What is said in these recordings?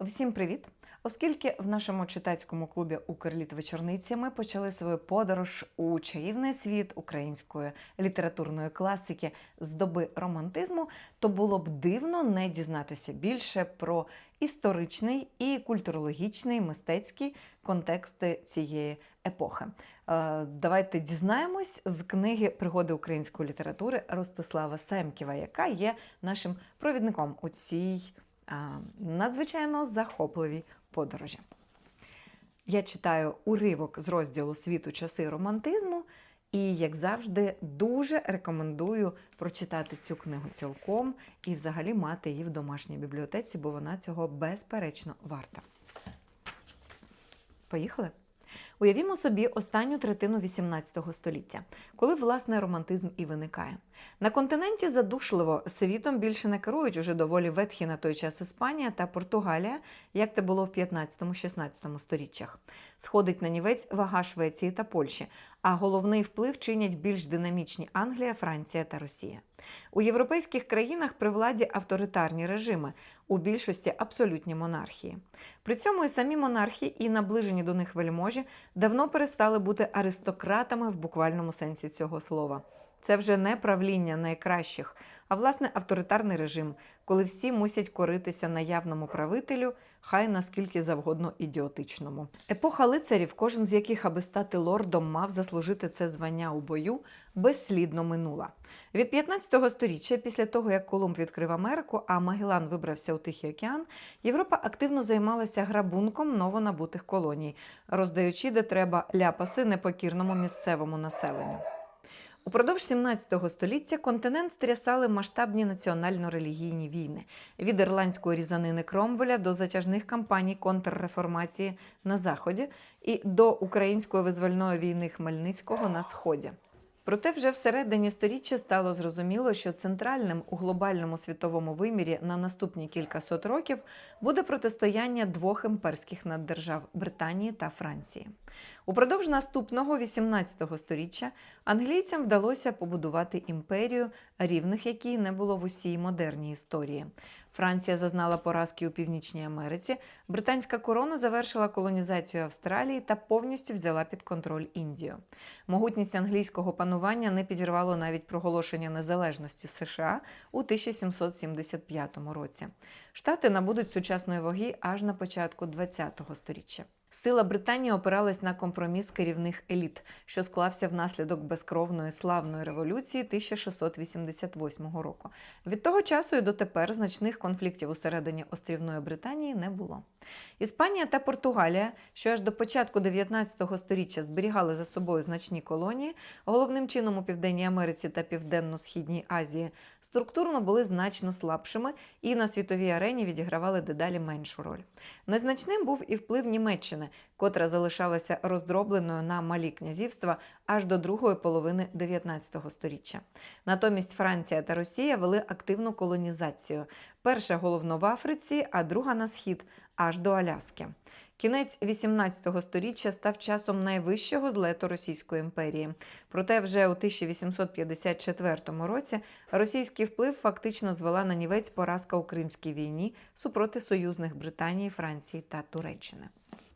Всім привіт! Оскільки в нашому читацькому клубі Укрліт вечорниці ми почали свою подорож у чарівний світ української літературної класики з доби романтизму, то було б дивно не дізнатися більше про історичний і культурологічний мистецький контексти цієї епохи. Е, Давайте дізнаємось з книги Пригоди української літератури Ростислава Семківа, яка є нашим провідником у цій надзвичайно захопливі подорожі. Я читаю уривок з розділу Світу часи романтизму, і, як завжди, дуже рекомендую прочитати цю книгу цілком і взагалі мати її в домашній бібліотеці, бо вона цього безперечно варта. Поїхали? Уявімо собі останню третину XVIII століття, коли власне романтизм і виникає. На континенті задушливо світом більше не керують уже доволі ветхі на той час Іспанія та Португалія, як це було в 15-16 сторіччях. Сходить на нівець вага Швеції та Польщі, а головний вплив чинять більш динамічні Англія, Франція та Росія. У європейських країнах при владі авторитарні режими, у більшості абсолютні монархії. При цьому і самі монархи, і наближені до них вельможі давно перестали бути аристократами в буквальному сенсі цього слова. Це вже не правління найкращих, а власне авторитарний режим, коли всі мусять коритися наявному правителю, хай наскільки завгодно ідіотичному. Епоха лицарів, кожен з яких, аби стати лордом, мав заслужити це звання у бою, безслідно минула. Від 15 століття, після того як Колумб відкрив Америку, а Магеллан вибрався у Тихий океан, Європа активно займалася грабунком новонабутих колоній, роздаючи де треба ляпаси непокірному місцевому населенню. Упродовж 17 століття континент стрясали масштабні національно-релігійні війни від ірландської різанини Кромвеля до затяжних кампаній контрреформації на заході і до української визвольної війни Хмельницького на сході. Проте вже всередині сторіччя стало зрозуміло, що центральним у глобальному світовому вимірі на наступні кількасот років буде протистояння двох імперських наддержав Британії та Франції. Упродовж наступного 18 століття англійцям вдалося побудувати імперію, рівних якій не було в усій модерній історії. Франція зазнала поразки у Північній Америці, британська корона завершила колонізацію Австралії та повністю взяла під контроль Індію. Могутність англійського панування не підірвало навіть проголошення незалежності США у 1775 році. Штати набудуть сучасної ваги аж на початку ХХ століття. Сила Британії опиралась на компроміс керівних еліт, що склався внаслідок безкровної славної революції 1688 року. Від того часу і дотепер значних конфліктів усередині острівної Британії не було. Іспанія та Португалія, що аж до початку 19 століття зберігали за собою значні колонії, головним чином у Південній Америці та Південно-Східній Азії, структурно були значно слабшими і на світовій арені відігравали дедалі меншу роль. Незначним був і вплив Німеччини, котра залишалася роздробленою на малі князівства аж до другої половини 19 століття. Натомість Франція та Росія вели активну колонізацію. Перша головно в Африці, а друга на схід, аж до Аляски. Кінець 18 століття став часом найвищого злету Російської імперії. Проте вже у 1854 році російський вплив фактично звела на нівець поразка у Кримській війні супроти союзних Британії, Франції та Туреччини.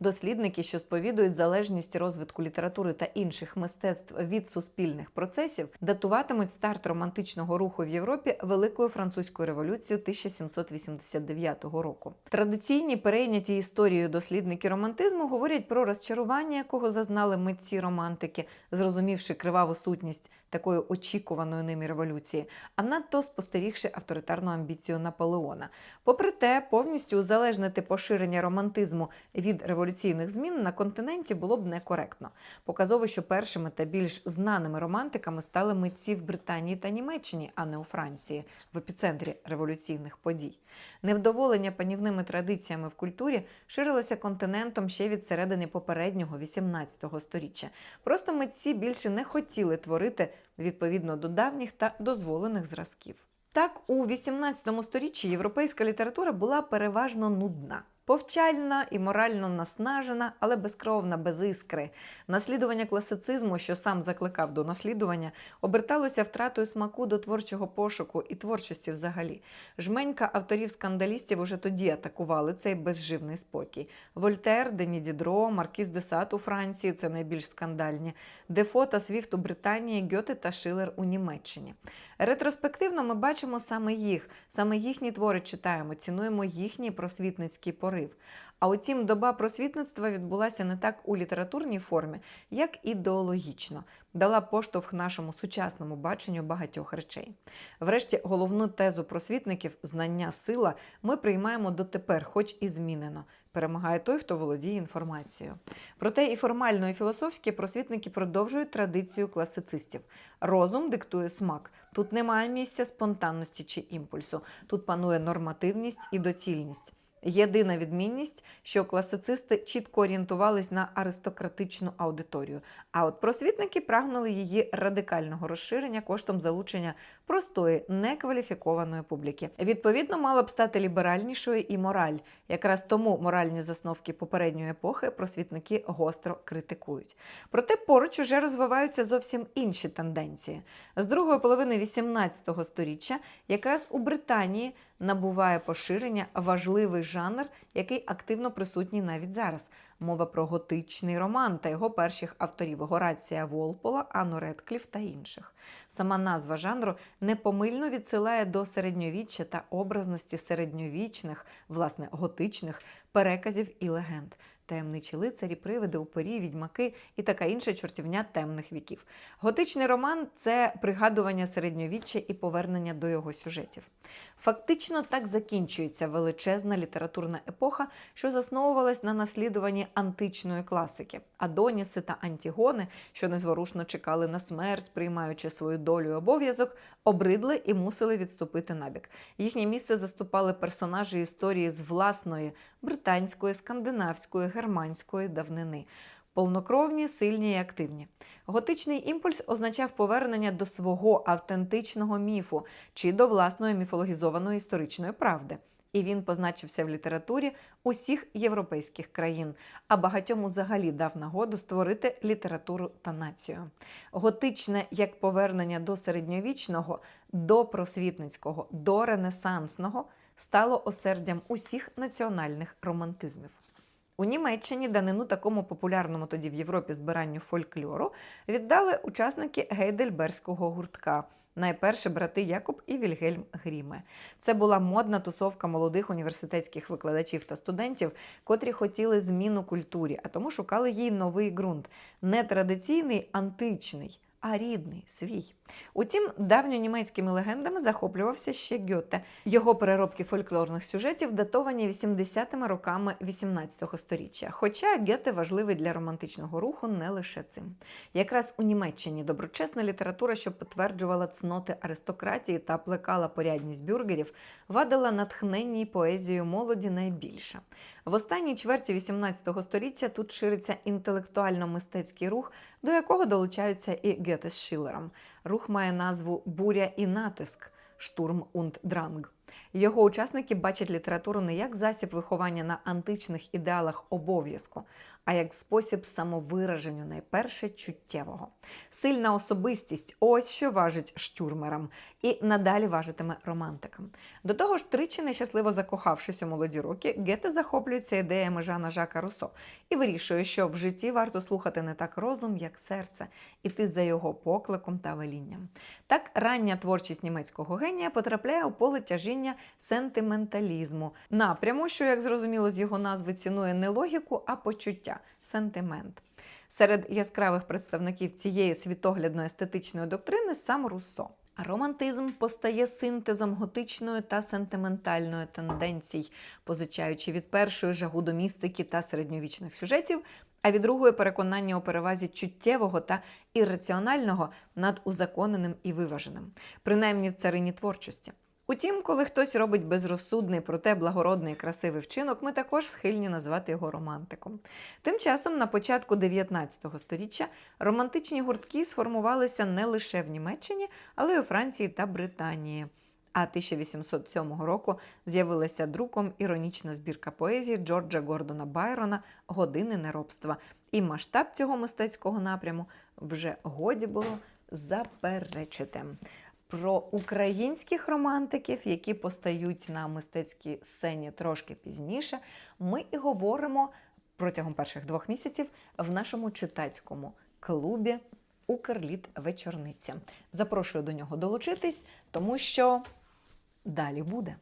Дослідники, що сповідують залежність розвитку літератури та інших мистецтв від суспільних процесів, датуватимуть старт романтичного руху в Європі Великою французькою революцією 1789 року. Традиційні перейняті історією дослідники романтизму говорять про розчарування, якого зазнали митці романтики, зрозумівши криваву сутність такої очікуваної ними революції, а надто спостерігши авторитарну амбіцію Наполеона. Попри те, повністю узалежнити поширення романтизму від революційних змін на континенті було б некоректно. Показово, що першими та більш знаними романтиками стали митці в Британії та Німеччині, а не у Франції, в епіцентрі революційних подій. Невдоволення панівними традиціями в культурі ширилося континентом ще від середини попереднього 18 століття. Просто митці більше не хотіли творити відповідно до давніх та дозволених зразків. Так, у 18 сторіччі європейська література була переважно нудна. Повчальна і морально наснажена, але безкровна, без іскри. Наслідування класицизму, що сам закликав до наслідування, оберталося втратою смаку до творчого пошуку і творчості взагалі. Жменька авторів-скандалістів уже тоді атакували цей безживний спокій. Вольтер, Дені Дідро, Маркіз де Сад у Франції це найбільш скандальні, Дефо та Свіфт у Британії, Гьоте та Шилер у Німеччині. Ретроспективно ми бачимо саме їх, саме їхні твори читаємо, цінуємо їхній просвітницький порив. А утім, доба просвітництва відбулася не так у літературній формі, як ідеологічно, дала поштовх нашому сучасному баченню багатьох речей. Врешті, головну тезу просвітників знання сила ми приймаємо дотепер, хоч і змінено. Перемагає той, хто володіє інформацією. Проте і формально, і філософськи просвітники продовжують традицію класицистів. Розум диктує смак. Тут немає місця спонтанності чи імпульсу. Тут панує нормативність і доцільність. Єдина відмінність, що класицисти чітко орієнтувались на аристократичну аудиторію, а от просвітники прагнули її радикального розширення коштом залучення простої, некваліфікованої публіки. Відповідно, мала б стати ліберальнішою і мораль. Якраз тому моральні засновки попередньої епохи просвітники гостро критикують. Проте поруч уже розвиваються зовсім інші тенденції. З другої половини XVIII століття якраз у Британії набуває поширення важливий жанр, який активно присутній навіть зараз. Мова про готичний роман та його перших авторів Горація Волпола, Анну Редкліф та інших. Сама назва жанру непомильно відсилає до середньовіччя та образності середньовічних, власне, готичних переказів і легенд. Таємничі лицарі, привиди, упорі, відьмаки і така інша чортівня темних віків. Готичний роман це пригадування середньовіччя і повернення до його сюжетів. Фактично так закінчується величезна літературна епоха, що засновувалась на наслідуванні античної класики. Адоніси та Антігони, що незворушно чекали на смерть, приймаючи свою долю і обов'язок, обридли і мусили відступити набік. Їхнє місце заступали персонажі історії з власної британської, скандинавської, германської давнини. Повнокровні, сильні і активні. Готичний імпульс означав повернення до свого автентичного міфу чи до власної міфологізованої історичної правди. І він позначився в літературі усіх європейських країн, а багатьом взагалі дав нагоду створити літературу та націю. Готичне як повернення до середньовічного, до просвітницького, до ренесансного стало осердям усіх національних романтизмів. У Німеччині данину такому популярному тоді в Європі збиранню фольклору віддали учасники гейдельберського гуртка. Найперше брати Якоб і Вільгельм Гріме. Це була модна тусовка молодих університетських викладачів та студентів, котрі хотіли зміну культурі, а тому шукали їй новий ґрунт не традиційний, античний, а рідний, свій. Утім, давньонімецькими легендами захоплювався ще Гьоте. Його переробки фольклорних сюжетів датовані 80-ми роками 18-го століття. Хоча Гьоте важливий для романтичного руху не лише цим. Якраз у Німеччині доброчесна література, що підтверджувала цноти аристократії та плекала порядність бюргерів, вадила натхненній поезію молоді найбільше. В останній чверті 18 століття тут шириться інтелектуально-мистецький рух, до якого долучаються і Гьоте з Шиллером. Рух має назву Буря і натиск Штурм und Дранг. Його учасники бачать літературу не як засіб виховання на античних ідеалах обов'язку, а як спосіб самовираження найперше чуттєвого. Сильна особистість ось що важить штюрмерам і надалі важитиме романтикам. До того ж, тричі нещасливо закохавшись у молоді роки, Гете захоплюється ідеями Жана Жака Руссо і вирішує, що в житті варто слухати не так розум, як серце, іти за його покликом та велінням. Так рання творчість німецького генія потрапляє у поле тяжіння сентименталізму, напряму, що, як зрозуміло, з його назви цінує не логіку, а почуття сентимент. Серед яскравих представників цієї світоглядно-естетичної доктрини сам Руссо. Романтизм постає синтезом готичної та сентиментальної тенденцій, позичаючи від першої жагу до містики та середньовічних сюжетів, а від другої переконання у перевазі чуттєвого та ірраціонального над узаконеним і виваженим, принаймні в царині творчості. Утім, коли хтось робить безрозсудний, проте благородний красивий вчинок, ми також схильні назвати його романтиком. Тим часом, на початку 19 століття, романтичні гуртки сформувалися не лише в Німеччині, але й у Франції та Британії. А 1807 року з'явилася друком іронічна збірка поезії Джорджа Гордона Байрона Години неробства. І масштаб цього мистецького напряму вже годі було заперечити. Про українських романтиків, які постають на мистецькій сцені трошки пізніше, ми і говоримо протягом перших двох місяців в нашому читацькому клубі Укрліт Вечорниця. Запрошую до нього долучитись, тому що далі буде.